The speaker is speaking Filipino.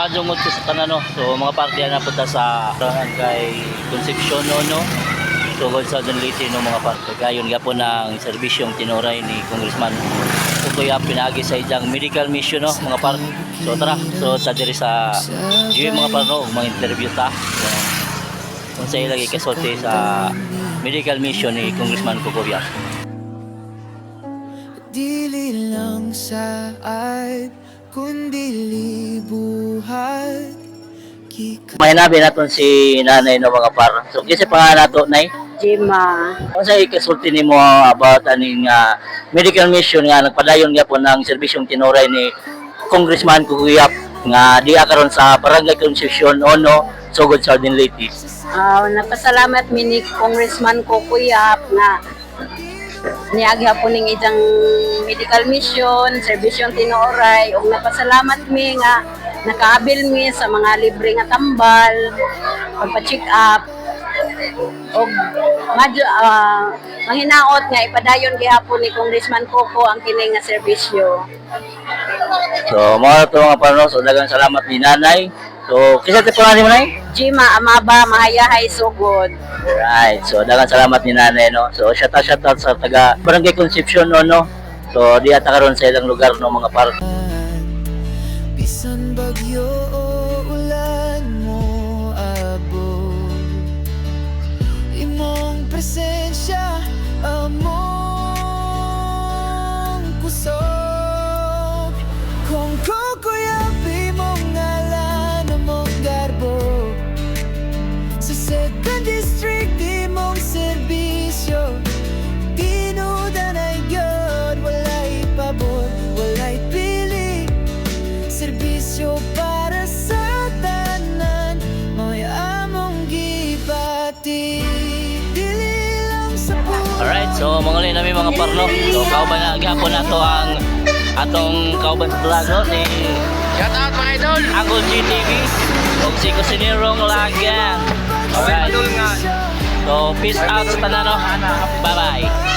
madong mo sa tanan no. So mga parte na punta sa kay Concepcion no no. Tungkol sa Dunliti no mga parte. Gayon gyapon ng serbisyong tinuray ni Congressman ito yung pinagi sa ijang medical mission no mga par so tara so sa diri sa yung mga par no mga interview ta so, kung sa ilagay kasulti sa medical mission ni Congressman Kukubiak Dili lang sa at kundi libuhat. May nabi naton si nanay no mga par. So kasi pa nato nay? Jima. kung sa ikasulti nimo about aning ah, medical mission nga nagpadayon gyapon ng serbisyong tinuray ni Congressman Kukubiak nga di karon sa Barangay Concepcion Ono Sugod Southern Leyte. Ah, napasalamat mi ni Congressman Kokuyap nga niagi hapon ning itang medical mission, serbisyong tinuoray ug napasalamat mi nga nakaabil mi sa mga libre nga tambal, pagpa-check up og madyo ah, manghinaot nga ipadayon gihapon ni Congressman Coco ang kini nga serbisyo. So, mga ito mga pano, so dagang salamat ni nanay. So, kisa ti po mo nay? Jima amaba mahayahay sugod. Right. So, dagang salamat ni nanay, no? So, shout out, shout out sa taga Barangay Concepcion, no, no? So, di ata karon sa ilang lugar, no, mga par. Bisan bagyo o ulan so mga ulit namin mga parno. So, kauban na gapon na to ang atong kauban vlog, no? Ni Shout out mga idol! Uncle GTV. O si Kusinirong Lagan. Alright. So, peace out sa tanan? Bye-bye.